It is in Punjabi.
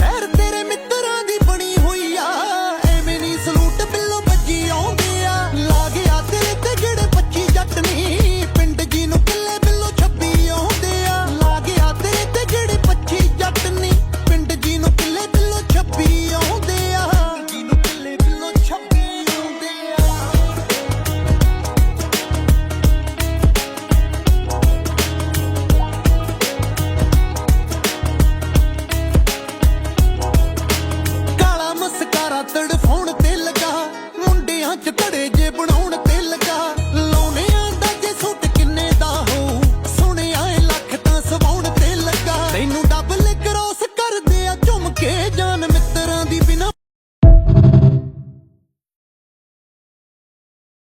certi ਵਿੱਚ ਘੜੇ ਜੇ ਬਣਾਉਣ ਤੇ ਲਗਾ। ਲਾਉਨੇ ਆਂਦਾ ਜੇ ਸੁੱਟ ਕਿੰਨੇ ਦਾ ਹੋ ਸੋਹਣਿਆ ਲੱਖ ਤਾਂ ਸਵਾਉਣ ਤੇ ਲਗਾ। ਤੈਨੂੰ